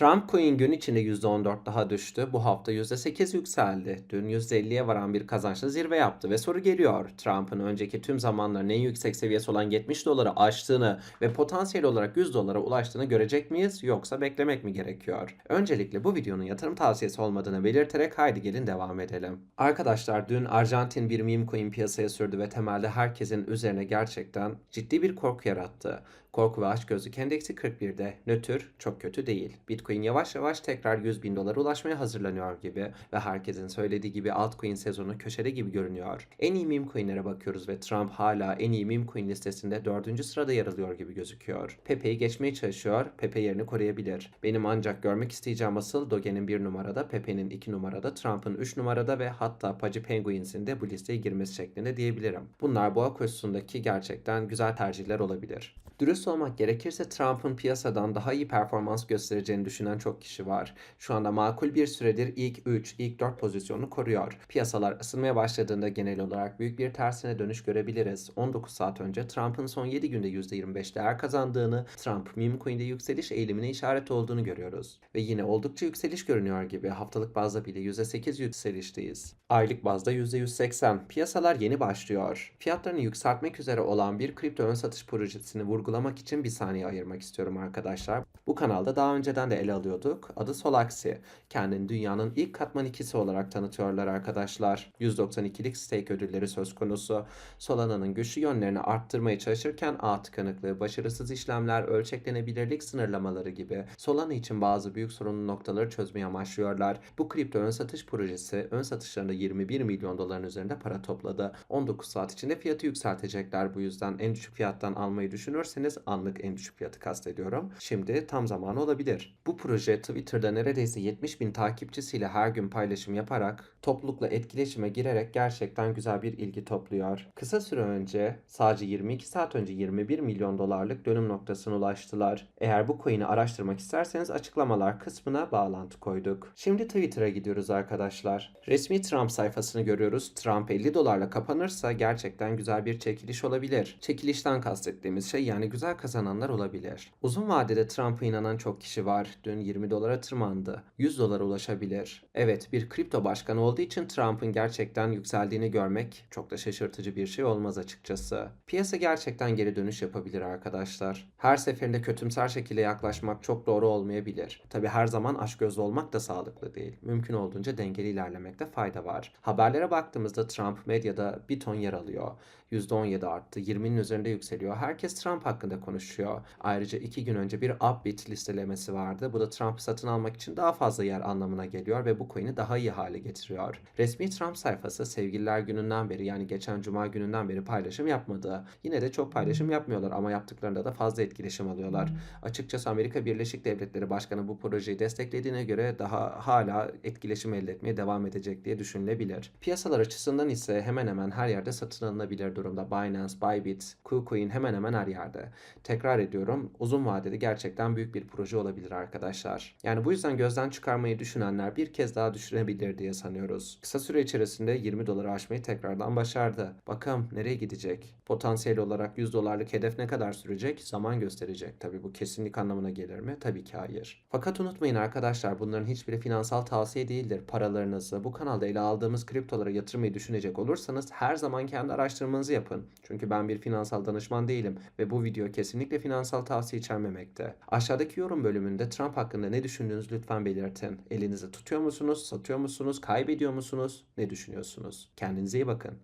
Trump coin gün içinde %14 daha düştü. Bu hafta %8 yükseldi. Dün %50'ye varan bir kazançla zirve yaptı ve soru geliyor. Trump'ın önceki tüm zamanların en yüksek seviyesi olan 70 doları aştığını ve potansiyel olarak 100 dolara ulaştığını görecek miyiz yoksa beklemek mi gerekiyor? Öncelikle bu videonun yatırım tavsiyesi olmadığını belirterek haydi gelin devam edelim. Arkadaşlar dün Arjantin bir meme coin piyasaya sürdü ve temelde herkesin üzerine gerçekten ciddi bir korku yarattı. Korku ve açgözlük endeksi 41'de. Nötr çok kötü değil. Bitcoin yavaş yavaş tekrar 100 bin dolara ulaşmaya hazırlanıyor gibi ve herkesin söylediği gibi altcoin sezonu köşede gibi görünüyor. En iyi meme coinlere bakıyoruz ve Trump hala en iyi meme coin listesinde 4. sırada yer alıyor gibi gözüküyor. Pepe'yi geçmeye çalışıyor. Pepe yerini koruyabilir. Benim ancak görmek isteyeceğim asıl Doge'nin 1 numarada, Pepe'nin 2 numarada, Trump'ın 3 numarada ve hatta Pudgy Penguins'in de bu listeye girmesi şeklinde diyebilirim. Bunlar boğa koşusundaki gerçekten güzel tercihler olabilir. Dürüst olmak gerekirse Trump'ın piyasadan daha iyi performans göstereceğini düşünen çok kişi var. Şu anda makul bir süredir ilk 3, ilk 4 pozisyonunu koruyor. Piyasalar ısınmaya başladığında genel olarak büyük bir tersine dönüş görebiliriz. 19 saat önce Trump'ın son 7 günde %25 değer kazandığını, Trump meme coin'de yükseliş eğilimine işaret olduğunu görüyoruz. Ve yine oldukça yükseliş görünüyor gibi haftalık bazda bile %8 yükselişteyiz. Aylık bazda %180. Piyasalar yeni başlıyor. Fiyatlarını yükseltmek üzere olan bir kripto ön satış projesini vurgulamak için bir saniye ayırmak istiyorum arkadaşlar. Bu kanalda daha önceden de ele alıyorduk. Adı Solaxi. Kendini dünyanın ilk katman ikisi olarak tanıtıyorlar arkadaşlar. 192'lik stake ödülleri söz konusu. Solana'nın güçlü yönlerini arttırmaya çalışırken ağ tıkanıklığı, başarısız işlemler, ölçeklenebilirlik sınırlamaları gibi Solana için bazı büyük sorunlu noktaları çözmeye amaçlıyorlar. Bu kripto ön satış projesi ön satışlarında 21 milyon doların üzerinde para topladı. 19 saat içinde fiyatı yükseltecekler bu yüzden en düşük fiyattan almayı düşünürseniz anlık en düşük fiyatı kastediyorum. Şimdi tam zamanı olabilir. Bu proje Twitter'da neredeyse 70 bin takipçisiyle her gün paylaşım yaparak toplulukla etkileşime girerek gerçekten güzel bir ilgi topluyor. Kısa süre önce sadece 22 saat önce 21 milyon dolarlık dönüm noktasına ulaştılar. Eğer bu coin'i araştırmak isterseniz açıklamalar kısmına bağlantı koyduk. Şimdi Twitter'a gidiyoruz arkadaşlar. Resmi Trump sayfasını görüyoruz. Trump 50 dolarla kapanırsa gerçekten güzel bir çekiliş olabilir. Çekilişten kastettiğimiz şey yani güzel kazananlar olabilir. Uzun vadede Trump'a inanan çok kişi var. Dün 20 dolara tırmandı. 100 dolara ulaşabilir. Evet bir kripto başkanı olduğu için Trump'ın gerçekten yükseldiğini görmek çok da şaşırtıcı bir şey olmaz açıkçası. Piyasa gerçekten geri dönüş yapabilir arkadaşlar. Her seferinde kötümser şekilde yaklaşmak çok doğru olmayabilir. Tabi her zaman açgözlü olmak da sağlıklı değil. Mümkün olduğunca dengeli ilerlemekte fayda var. Haberlere baktığımızda Trump medyada bir ton yer alıyor. %17 arttı, 20'nin üzerinde yükseliyor. Herkes Trump hakkında konuşuyor. Ayrıca iki gün önce bir Upbit listelemesi vardı. Bu da Trump'ı satın almak için daha fazla yer anlamına geliyor ve bu coin'i daha iyi hale getiriyor. Resmi Trump sayfası sevgililer gününden beri yani geçen cuma gününden beri paylaşım yapmadı. Yine de çok paylaşım yapmıyorlar ama yaptıklarında da fazla etkileşim alıyorlar. Açıkçası Amerika Birleşik Devletleri Başkanı bu projeyi desteklediğine göre daha hala etkileşim elde etmeye devam edecek diye düşünülebilir. Piyasalar açısından ise hemen hemen her yerde satın alınabilir durumda. Binance, Bybit, KuCoin hemen hemen her yerde. Tekrar ediyorum uzun vadede gerçekten büyük bir proje olabilir arkadaşlar. Yani bu yüzden gözden çıkarmayı düşünenler bir kez daha düşürebilir diye sanıyoruz. Kısa süre içerisinde 20 doları aşmayı tekrardan başardı. Bakalım nereye gidecek? Potansiyel olarak 100 dolarlık hedef ne kadar sürecek? Zaman gösterecek. Tabi bu kesinlik anlamına gelir mi? Tabii ki hayır. Fakat unutmayın arkadaşlar bunların hiçbiri finansal tavsiye değildir. Paralarınızı bu kanalda ele aldığımız kriptolara yatırmayı düşünecek olursanız her zaman kendi araştırmanızı yapın. Çünkü ben bir finansal danışman değilim ve bu video kesinlikle finansal tavsiye içermemekte. Aşağıdaki yorum bölümünde Trump hakkında ne düşündüğünüzü lütfen belirtin. Elinizi tutuyor musunuz, satıyor musunuz, kaybediyor musunuz, ne düşünüyorsunuz? Kendinize iyi bakın.